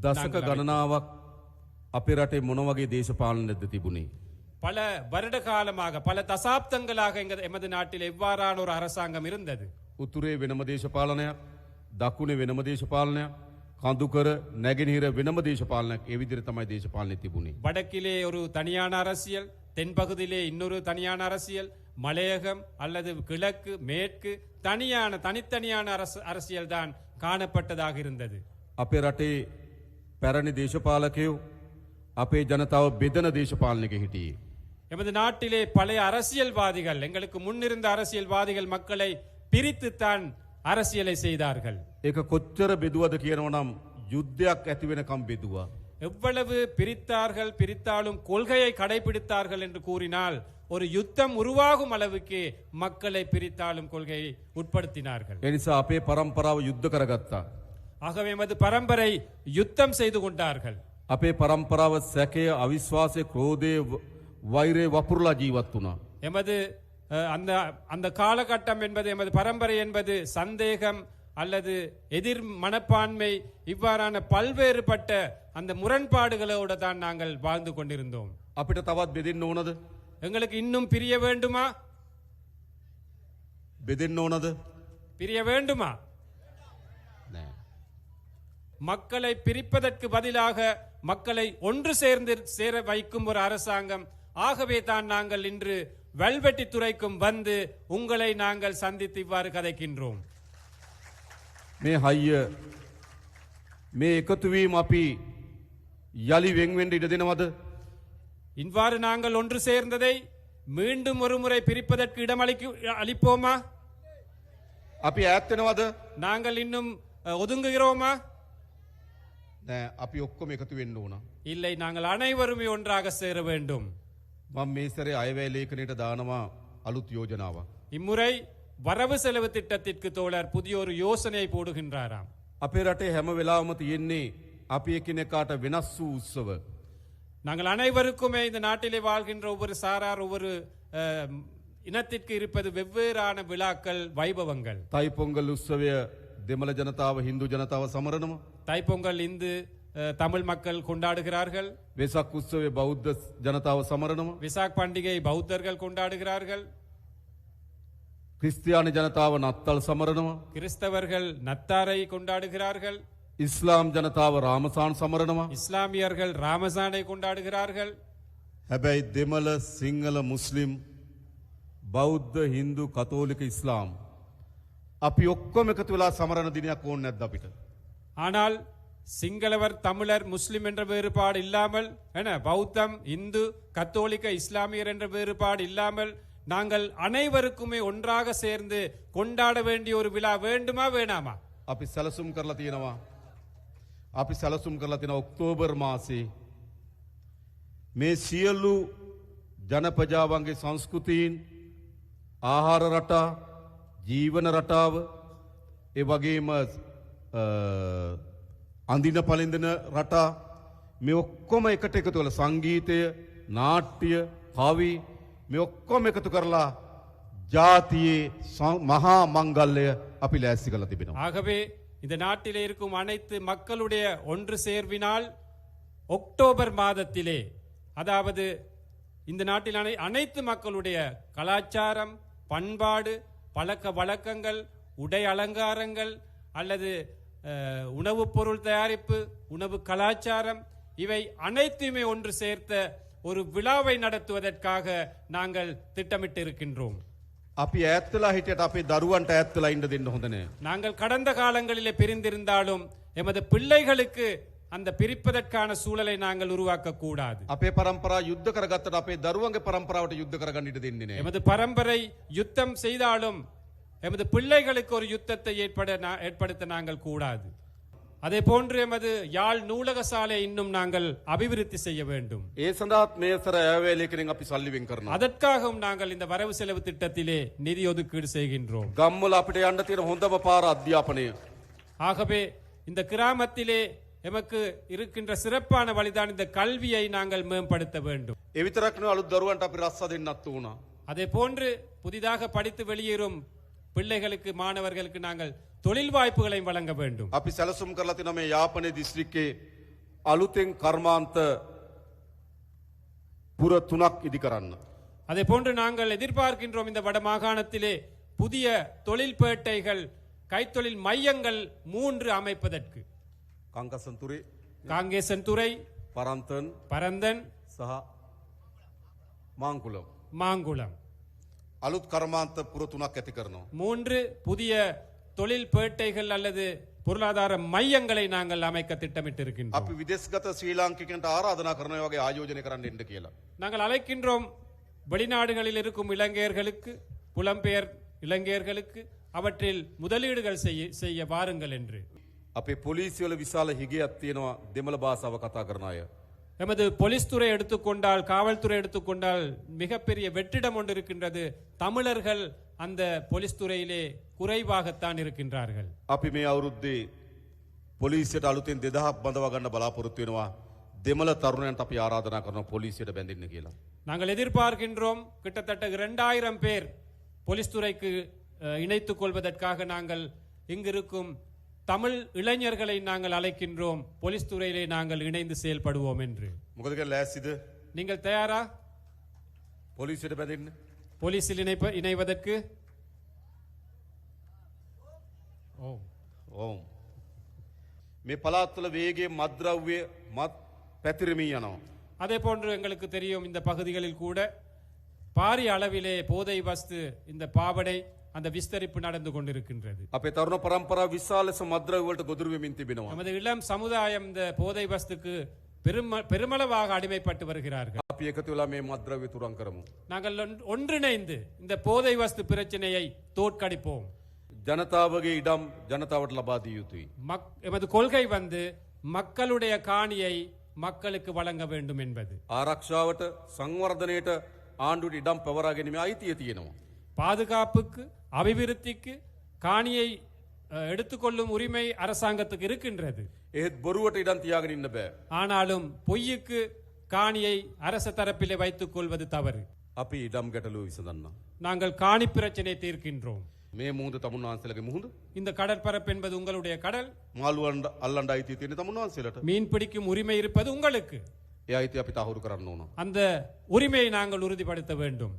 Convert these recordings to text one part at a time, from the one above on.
දසක நாங்கள் ගණනාවක් අපේ රටේ මොනවගේ දේශපාලනද තිබුණේ. பல வருட காலமாக பல தசாப்தங்களாக எங்க எமது நாட்டில் எவ்வாறான ஒரு அரசாங்கம் இருந்தது උතුරේ වෙනම දේශපාලනයක් දකුණේ වෙනම දේශපාලනයක් කඳුකර නැගෙනහිර වෙනම දේශපාලනයක් ඒ විදිහට තමයි දේශපාලනය තිබුණේ. வடக்கிலே ஒரு தனியான அரசியல் தென்பகுதியிலே இன்னொரு தனியான அரசியல் மலையகம் அல்லது கிழக்கு மேற்கு தனியான தனித்தனியான அரசு அரசியல் தான் காணப்பட்டதாக இருந்தது අපේ රටේ පැරණි දේශපාලකයෝ අපේ ජනතාව බෙදන දේශපාලනක හිටියේ. எமது நாட்டிலே பழைய அரசியல்வாதிகள் எங்களுக்கு முன்னிருந்த அரசியல்வாதிகள் மக்களை பிரித்துத்தான் அரசியலை செய்தார்கள் ඒක කොච්චර බෙදුවද කියනවනම් යුද්ධයක් ඇතිවෙනකම් බෙදවා. எவ்வளவு பிரித்தார்கள் பிரித்தாலும் கொள்கையை கடைபிடித்தார்கள் என்று கூறினால் ஒரு யுத்தம் உருவாகும் அளவுக்கு மக்களை பிரித்தாலும் கொள்கையை உட்படுத்தினார்கள் එනිසා අපේ පරම්පරාව යුද්ධ කරගත්තා. ஆகவே எமது பரம்பரை யுத்தம் செய்து கொண்டார்கள் අපේ පරම්පරාව සැකය අවිශ්වාසය ක්‍රෝධය ව- වෛරය වපුරලා ජීවත් වුණා. எமது அஹ், அந்த அந்த காலகட்டம் என்பது எமது பரம்பரை என்பது சந்தேகம் அல்லது எதிர் மனப்பான்மை இவ்வாறான பல்வேறுபட்ட அந்த முரண்பாடுகளோடு தான் நாங்கள் வாழ்ந்து கொண்டிருந்தோம் අපිට තවත් බෙදෙන්න ඕනද. எங்களுக்கு இன்னும் பிரிய வேண்டுமா බෙදෙන්න ඕනද பிரிய வேண்டுமா නෑ. மக்களை பிரிப்பதற்கு பதிலாக மக்களை ஒன்று சேர்ந்து சேர வைக்கும் ஒரு அரசாங்கம் ஆகவே தான் நாங்கள் இன்று வெல்வெட்டி துறைக்கும் வந்து உங்களை நாங்கள் சந்தித்து இவ்வாறு கதைக்கின்றோம் මේ හයිය මේ එකතුවීම අපි යළි වෙන්වෙන්ඩ ඉඩ දෙනවද. இவ்வாறு நாங்கள் ஒன்று சேர்ந்ததை மீண்டும் ஒரு முறை பிரிப்பதற்கு இடமளிக்கு அளிப்போமா අපි ඇත්තෙනවද நாங்கள் இன்னும் அஹ், ஒதுங்குகிறோமா නෑ අපි ඔක්කොම එකතු වෙන්න ඕන. இல்லை நாங்கள் அனைவருமே ஒன்றாக சேர வேண்டும் මං මේසරේ අයවැය ලේඛනයට දානවා අලුත් යෝජනාව. இம்முறை வரவு செலவு திட்டத்திற்கு தோழர் புதிய ஒரு யோசனை போடுகின்றாராம் අපේ රටේ හැම වෙලාවම තියෙන්නේ අපි එකිනෙකාට වෙනස් වූ උත්සව. நாங்கள் அனைவருக்குமே இந்த நாட்டிலே வாழ்கின்ற ஒவ்வொரு சாரார் ஒவ்வொரு அஹ், இனத்திற்கு இருப்பது வெவ்வேறான விழாக்கள் வைபவங்கள் තයිපොංගල් උත්සවය දෙමළ ජනතාව හින්දු ජනතාව සමරනම. தைப்பொங்கல் இந்து அஹ், தமிழ் மக்கள் கொண்டாடுகிறார்கள் වෙසක් උත්සවේ බෞද්ධ ජනතාව සමරනම. விசாக் பண்டிகை பௌத்தர்கள் கொண்டாடுகிறார்கள் ක්‍රිස්තියානි ජනතාව නත්තල් සමරනම. கிறிஸ்தவர்கள் நத்தாரை கொண்டாடுகிறார்கள் ඉස්ලාම් ජනතාව රාමසාන් සමරනවා. இஸ்லாமியர்கள் ராமசானை கொண்டாடுகிறார்கள் හැබැයි දෙමළ සිංහල මුස්ලිම් බෞද්ධ හින්දු කතෝලික ඉස්ලාම්. අපි ඔක්කොම එකතු වෙලා සමරණ දිනයක් ඕන්න නැද්ද අපිට. ஆனால் சிங்களவர் தமிழர் முஸ்லிம் என்ற வேறுபாடு இல்லாமல் என பௌத்தம் இந்து கத்தோலிக்க இஸ்லாமியர் என்ற வேறுபாடு இல்லாமல் நாங்கள் அனைவருக்குமே ஒன்றாக சேர்ந்து கொண்டாட வேண்டிய ஒரு விழா வேண்டுமா வேணாமா අපි සැලසුම් කරලා තියෙනවා. අපි සැලසුම් කරලා තියෙන ඔක්තෝබර් මාසේ. මේ සියල්ලු ජනපජාවන්ගේ සංස්කෘතීන් ආහාර රටා ජීවන රටාව ඒ වගේම අ, අඳින පලින්දන රටා මේ ඔක්කොම එකට එකතු කළ සංගීතය නාට්‍ය කවි මේ ඔක්කොම එකතු කරලා ජාතියේ ස- මහා මංගල්ලය අපි ලෑස්සි කළ තිබෙනවා. ஆகவே இந்த நாட்டிலே இருக்கும் அனைத்து மக்களுடைய ஒன்று சேர்வினால் அக்டோபர் மாதத்திலே அதாவது இந்த நாட்டில் அனை- அனைத்து மக்களுடைய கலாச்சாரம் பண்பாடு பழக்க வழக்கங்கள் உடை அலங்காரங்கள் அல்லது அஹ், உணவுப் பொருள் தயாரிப்பு உணவு கலாச்சாரம் இவை அனைத்தையுமே ஒன்று சேர்த்த ஒரு விழாவை நடத்துவதற்காக நாங்கள் திட்டமிட்டு இருக்கின்றோம் අපි ඇත්තලා හිටියට අපේ දරුවන්ට ඇත්තලා ඉන්න දෙන්න හොඳනේ. நாங்கள் கடந்த காலங்களிலே பிரிந்திருந்தாலும் எமது பிள்ளைகளுக்கு அந்த பிரிப்பதற்கான சூழலை நாங்கள் உருவாக்க கூடாது අපේ පරම්පරා යුද්ධ කරගත්තට අපේ දරුවන්ගේ පරම්පරාවට යුද්ධ කරගන්න ඉඩ දෙන්නේ නෑ. எமது பரம்பரை யுத்தம் செய்தாலும் எமது பிள்ளைகளுக்கு ஒரு யுத்தத்தை ஏற்பட நா- ஏற்படுத்த நாங்கள் கூடாது அதே போன்று எமது யாழ் நூலக சாலை இன்னும் நாங்கள் அபிவிருத்தி செய்ய வேண்டும் ඒ සඳහත් මේසර ඇවේලේකරින් අපි සල්ලිවෙන් කරනවා. அதற்காகவும் நாங்கள் இந்த வரவு செலவு திட்டத்திலே நிதி ஒதுக்கீடு செய்கின்றோம் ගම්මල අපිට යන්න තියෙන හොඳම පාර අධ්‍යාපනය. ஆகவே இந்த கிராமத்திலே எமக்கு இருக்கின்ற சிறப்பான வழிதான் இந்த கல்வியை நாங்கள் மேம்படுத்த வேண்டும் එවිතරක්න අලුත් දරුවන්ට අපි රස්ස දෙන්නත් වුණා. அதே போன்று புதிதாக படித்து வெளியேறும் பிள்ளைகளுக்கு மாணவர்களுக்கு நாங்கள் தொழில் வாய்ப்புகளை வழங்க வேண்டும் අපි සැලසුම් කරලා තින මේ යාපනය දිස්ත්‍රික්කේ අලුතෙන් කර්මාන්ත පුර තුනක් ඉදි කරන්න. அதே போன்று நாங்கள் எதிர்பார்க்கின்றோம் இந்த வட மாகாணத்திலே புதிய தொழில்பேட்டைகள் கைத்தொழில் மையங்கள் மூன்று அமைப்பதற்கு කංකසන්තුරේ காங்கேசன்துறை පරන්තන් பரந்தன் සහ මාංකුලම්. மாங்குளம் අලුත් කර්මාන්ත පුර තුනක් ඇති කරනවා. மூன்று புதிய தொழில் பேட்டைகள் அல்லது பொருளாதார மையங்களை நாங்கள் அமைக்க திட்டமிட்டிருக்கின்றோம் අපි විදෙස්ගත ශ්‍රී ලාංකිකන්ට ආරාධනා කරනය වගේ ආයෝජනය කරන්න එන්න කියලා. நாங்கள் அழைக்கின்றோம் வெளிநாடுகளில் இருக்கும் இலங்கையர்களுக்கு புலம்பெயர் இலங்கையர்களுக்கு அவற்றில் முதலீடுகள் செய்ய செய்ய வாருங்கள் என்று අපේ පොලිසිවල විශාල හිගයක් තියෙනවා දෙමළ භාෂාව කතා කරන අය. எமது போலீஸ் துறை எடுத்துக்கொண்டால் காவல்துறை எடுத்துக்கொண்டால் மிகப்பெரிய வெற்றிடம் ஒன்று இருக்கின்றது தமிழர்கள் அந்த போலீஸ் துறையிலே குறைவாகத்தான் இருக்கின்றார்கள் අපි මේ අවුරුද්දේ පොලිසියට අලුතෙන් දෙදහක් බඳව ගන්න බලාපොරොත්තු වෙනවා දෙමළ තරුණයන්ට අපි ආරාධනා කරන පොලිසියට බැඳින්න කියලා. நாங்கள் எதிர்பார்க்கின்றோம் கிட்டத்தட்ட இரண்டாயிரம் பேர் போலீஸ் துறைக்கு அஹ், இணைத்துக் கொள்வதற்காக நாங்கள் இங்கிருக்கும் தமிழ் இளைஞர்களை நாங்கள் அழைக்கின்றோம் போலீஸ் துறையிலே நாங்கள் இணைந்து செயல்படுவோம் என்று මොකද කියලා ලෑස්තිද நீங்கள் தயாரா පොලිසියට බැඳින්න. போலீஸில் இணைப்ப இணைவதற்கு ஓ ඕම්. මේ පලාත්වල වේගේ මද්‍රව්‍ය මත් පැතිරමී යනවා. அதே போன்று எங்களுக்கு தெரியும் இந்த பகுதிகளில் கூட பாரிய அளவிலே போதை வஸ்து இந்த பாவடை அந்த விஸ்தரிப்பு நடந்து கொண்டிருக்கின்றது අපේ තරුණ පරම්පරා විශාලස මද්‍රව්වලට ගොදුරුවමින් තිබෙනවා. நமது இளம் சமுதாயம் இந்த போதை வஸ்துக்கு பெரும பெருமளவாக அடிமைப்பட்டு வருகிறார்கள் අපි එකතු වෙලා මේ මද්‍රව්‍ය තුරන් කරමු. நாங்கள் ஒன்- ஒன்றிணைந்து இந்த போதை வஸ்து பிரச்சனையை தோற்கடிப்போம் ජනතාවගේ ඉඩම් ජනතාවට ලබා දිය යුතුයි. மக் எமது கொள்கை வந்து மக்களுடைய காணியை மக்களுக்கு வழங்க வேண்டும் என்பது ආරක්ෂාවට සංවර්ධනයට ආණ්ඩුවට ඉඩම් පවරා ගැනීම අයිතිය තියෙනවා. பாதுகாப்புக்கு அபிவிருத்திக்கு காணியை அஹ், எடுத்துக்கொள்ளும் உரிமை அரசாங்கத்துக்கு இருக்கின்றது ඒත් බොරුවට ඉඩම් තියාගෙන ඉන්න බෑ. ஆனாலும் பொய்யுக்கு காணியை அரச தரப்பிலே வைத்துக் கொள்வது தவறு අපි ඉඩම් ගැටලුව විසඳන්න. நாங்கள் காணி பிரச்சனை தீர்க்கின்றோம் මේ මුහද තමුන් වහන්සේලගේ මුහුද இந்த கடற்பரப்பு என்பது உங்களுடைய கடல் මාළුවන්ට අල්ලන්ඩ අයිති තියෙන තමුන් වහන්සේලට மீன் பிடிக்கும் உரிமை இருப்பது உங்களுக்கு ඒ අයිති අපි තහුරු කරන්න ඕන. அந்த உரிமையை நாங்கள் உறுதிப்படுத்த வேண்டும்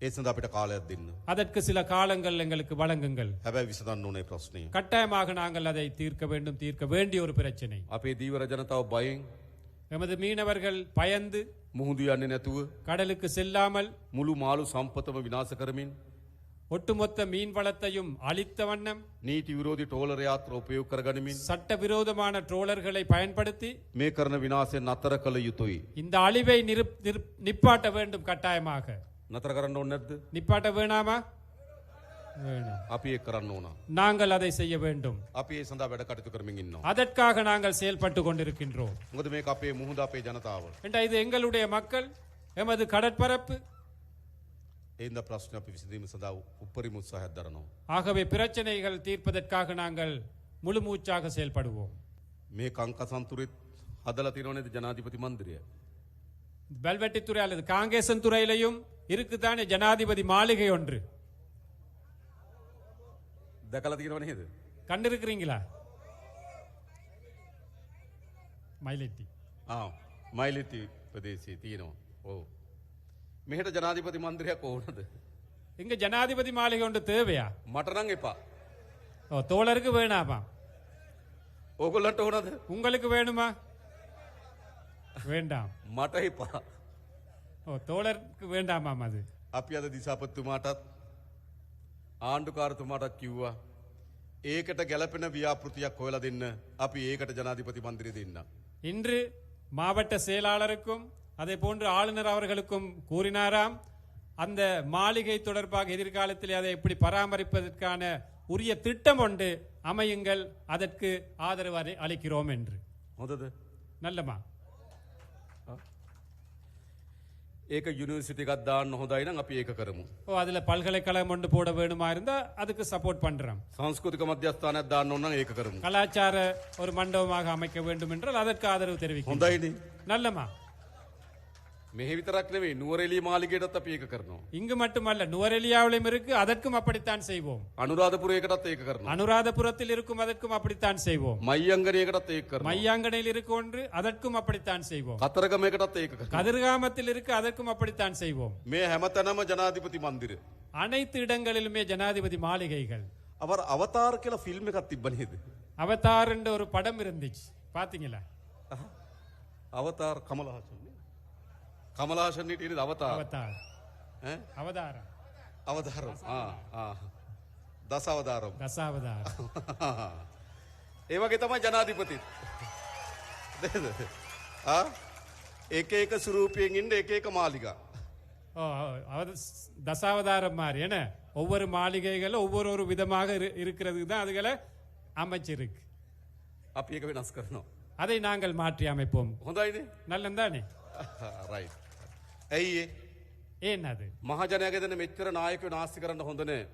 ඒ සඳ අපිට කාලයක් දෙන්න. அதற்கு சில காலங்கள் எங்களுக்கு வழங்குங்கள் හැබැයි විසඳන්න ඕනේ ප්‍රශ්නය. கட்டாயமாக நாங்கள் அதை தீர்க்க வேண்டும் தீர்க்க வேண்டிய ஒரு பிரச்சனை අපේ දීවර ජනතාව බයෙන් எமது மீனவர்கள் பயந்து මුහුදු යන්නේ නැතුව கடலுக்கு செல்லாமல் මුළු මාළු සම්පතම විනාශ කරමින් ஒட்டுமொத்த மீன் வளத்தையும் அழித்த வண்ணம் නීති විරෝධි ටෝලර යාත්‍ර උපයෝග කරගනිමින් சட்டவிரோதமான ட்ரோலர்களை பயன்படுத்தி මේ කරන විනාශය නතර කළ යුතුයි. இந்த அழிவை நிரு- நிரு- நிப்பாட்ட வேண்டும் கட்டாயமாக නතර කරන්න ඕන නැද්ද? நிப்பாட்ட வேணாமா வேணும் අපි ඒ කරන්න ඕන. நாங்கள் அதை செய்ய வேண்டும் අපි ඒ සඳහා වැඩ කටයුතු කරමින් ඉන්නවා. அதற்காக நாங்கள் செயல்பட்டு கொண்டிருக்கின்றோம் මොකද මේක අපේ මුහුද අපේ ජනතාව. என்ற இது எங்களுடைய மக்கள் எமது கடற்பரப்பு ඒ හින්දා ප්‍රශ්න අපි විසඳීම සඳහා උපරිම උත්සාහයක් දරනවා. ஆகவே பிரச்சனைகள் தீர்ப்பதற்காக நாங்கள் முழு மூச்சாக செயல்படுவோம் මේ කංකසන්තුරෙත් හදලා තියෙනව නේද ජනාධිපති මන්දිරය. வெல்வெட்டித்துறை அல்லது காங்கேசன் துறையிலையும் இருக்குதானே ஜனாதிபதி மாளிகை ஒன்று දැකලා තියෙනව නේද? கண்டிருக்கிறீங்களா மயிலெட்டி ආ මයිලිති ප්‍රදේශයේ තියෙනවා. ඔව්. මෙහෙට ජනාධිපති මන්දිරයක් ඕනද? இங்க ஜனாதிபதி மாளிகை ஒன்று தேவையா මට නම් එපා. ஓ தோழருக்கு வேணாமா ඕගොල්ලන්ට ඕනද? உங்களுக்கு வேணுமா வேண்டாம் මට එපා. ஓ தோழருக்கு வேண்டாமாம் அது අපි අද දිසාපතිතුමාටත් ආණ්ඩුකාරතුමාටත් කිව්වා. ඒකට ගැලපෙන ව්‍යාපෘතියක් හොයලා දෙන්න. අපි ඒකට ජනාධිපති මන්දිරය දෙන්න. இன்று மாவட்ட செயலாளருக்கும் அதே போன்று ஆளுநர் அவர்களுக்கும் கூறினாராம் அந்த மாளிகை தொடர்பாக எதிர்காலத்தில் அதை எப்படி பராமரிப்பதற்கான உரிய திட்டம் ஒன்று அமையுங்கள் அதற்கு ஆதரவு அறி- அளிக்கிறோம் என்று හොඳද? நல்லமா ඒක යුනිවර්සිටි එකක් දාන්න හොඳයි නම් අපි ඒක කරමු. ஓ அதுல பல்கலைக்கழகம் ஒன்று போட வேணுமா இருந்தா அதுக்கு சப்போர்ட் பண்றோம் සංස්කෘතික මධ්‍යස්ථානයක් දාන්න ඕන නම් ඒක කරමු. கலாச்சார ஒரு மண்டபமாக அமைக்க வேண்டும் என்றால் அதற்கு ஆதரவு தெரிவிக்கும் හොඳයිනේ. நல்லமா මෙහි විතරක් නෙවෙයි නුවරඑළිය මාලිගයටත් අපි ඒක කරනවා. இங்கு மட்டுமல்ல நுவரெலியாவிலும் இருக்கு அதற்கும் அப்படித்தான் செய்வோம் අනුරාධපුරයකටත් ඒක කරනවා. அனுராதபுரத்தில் இருக்கும் அதற்கும் அப்படித்தான் செய்வோம் මයියංගනයකටත් ඒක කරනවා. மையாங்கனையில் இருக்கு ஒன்று அதற்கும் அப்படித்தான் செய்வோம் කතරගමයකටත් ඒක කරනවා. கதிர்காமத்தில் இருக்கு அதற்கும் அப்படித்தான் செய்வோம் මේ හැමතැනම ජනාධිපති මන්දිර. அனைத்து இடங்களிலுமே ஜனாதிபதி மாளிகைகள் அவர் අවතාර කියලා ෆිල්ම් එකක් තිබ්බ නේද? அவதார் என்ற ஒரு படம் இருந்துச்சு பாத்தீங்களா අවතාර කමලහාසන්. නේ? කමලහාසන් හිටියේ නේද අවතාර? அவதார் ඈ? அவதாரம் අවතාරම්. ආ ආ. දස අවතාරම්. தசாவதாரம் ඒ වගේ තමයි ජනාධිපතිත්. නේද? ආ? එක එක ස්වරූපයෙන් ඉන්න එක එක මාලිගා. ஓ அவத தசாவதாரம் மாதிரி என்ன ஒவ்வொரு மாளிகைகளும் ஒவ்வொரு ஒரு விதமாக இரு- இருக்கிறதுக்கு தான் அதுகளை அமைச்சிருக்கு අපි ඒක වෙනස් කරනවා. அதை நாங்கள் மாற்றி அமைப்போம் හොඳයිනේ? நல்லந்தானே රයිට්. ඇයි ඒ? ஏன் அது මහජනයාගේ දෙන මෙච්චර නායකයෝ නාස්ති කරන්න හොඳ නෑ.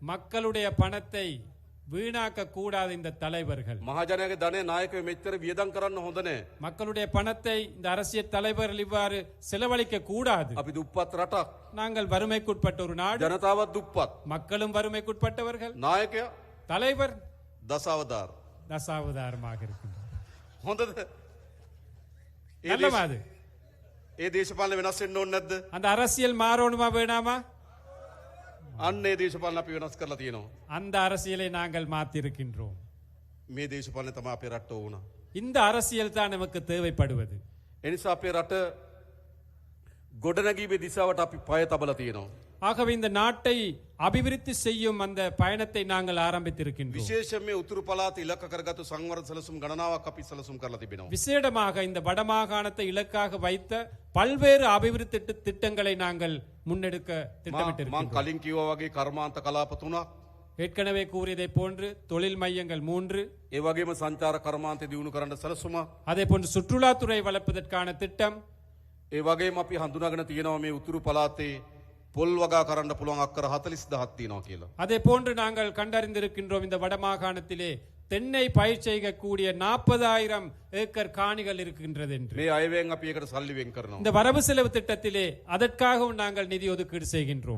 மக்களுடைய பணத்தை வீணாக்க கூடாது இந்த தலைவர்கள் මහජනයාගේ ධනය නායකයෝ මෙච්චර වියදම් කරන්න හොඳ නෑ. மக்களுடைய பணத்தை இந்த அரசியல் தலைவர்கள் இவ்வாறு செலவழிக்க கூடாது අපි දුප්පත් රටක්. நாங்கள் வறுமைக்குட்பட்ட ஒரு நாடு ජනතාවත් දුප්පත්. மக்களும் வறுமைக்குட்பட்டவர்கள் නායකයා தலைவர் දසවදාර. தசாவதாரமாக இருக்கின்றார் හොඳද? ඒ நல்லமா දේශ- அது ඒ දේශපාලන වෙනස් වෙන්න ඕනේ නැද්ද? அந்த அரசியல் மாறணுமா வேணாமா අන්න ඒ දේශපාලන අපි වෙනස් කරලා තියෙනවා. அந்த அரசியலை நாங்கள் மாற்றிருக்கின்றோம் මේ දේශපාලන තමයි අපේ රට්ට ඕන. இந்த அரசியல் தான் நமக்கு தேவைப்படுவது එනිසා අපේ රට ගොඩනැගීමේ දිසාවට අපි පය තබලා තියෙනවා. ஆகவே இந்த நாட்டை அபிவிருத்தி செய்யும் அந்த பயணத்தை நாங்கள் ஆரம்பித்திருக்கின்றோம். விசேஷமே உத்தர பலாத் இலக்க கரகத்து சங்கவரம் செலுசும் கணனாவா கப்பி செலுசும் கரல விசேடமாக இந்த வடமாகாணத்தை இலக்காக வைத்த பல்வேறு அபிவிருத்தி திட்டங்களை நாங்கள் முன்னெடுக்க திட்டமிட்டிருக்கிறோம் கலிங்கியோ வகை கர்மாந்த கலாபத்துனா துணா ஏற்கனவே கூறியதை போன்று தொழில் மையங்கள் மூன்று. இவ்வகையும் சஞ்சார கர்மாந்த திவுனு கரண்ட செலுசுமா அதே போன்று சுற்றுலாத்துறை வளர்ப்பதற்கான திட்டம். இவ்வகையும் அப்படி ஹந்துனகன தீனவமே உத்தர பலாத்தை පොල් වගා කරන්න පුළුවන් අක්කර 40000ක් තියෙනවා කියලා. அதே போன்று நாங்கள் கண்டறிந்திருக்கின்றோம் இந்த வடமாகாணத்திலே தென்னை பயிர் செய்யக்கூடிய நாற்பதாயிரம் ஏக்கர் காணிகள் இருக்கின்றது என்று මේ අයවැයෙන් අපි ඒකට සල්ලි වෙන් කරනවා. இந்த வரவு செலவு திட்டத்திலே அதற்காகவும் நாங்கள் நிதி ஒதுக்கீடு செய்கின்றோம்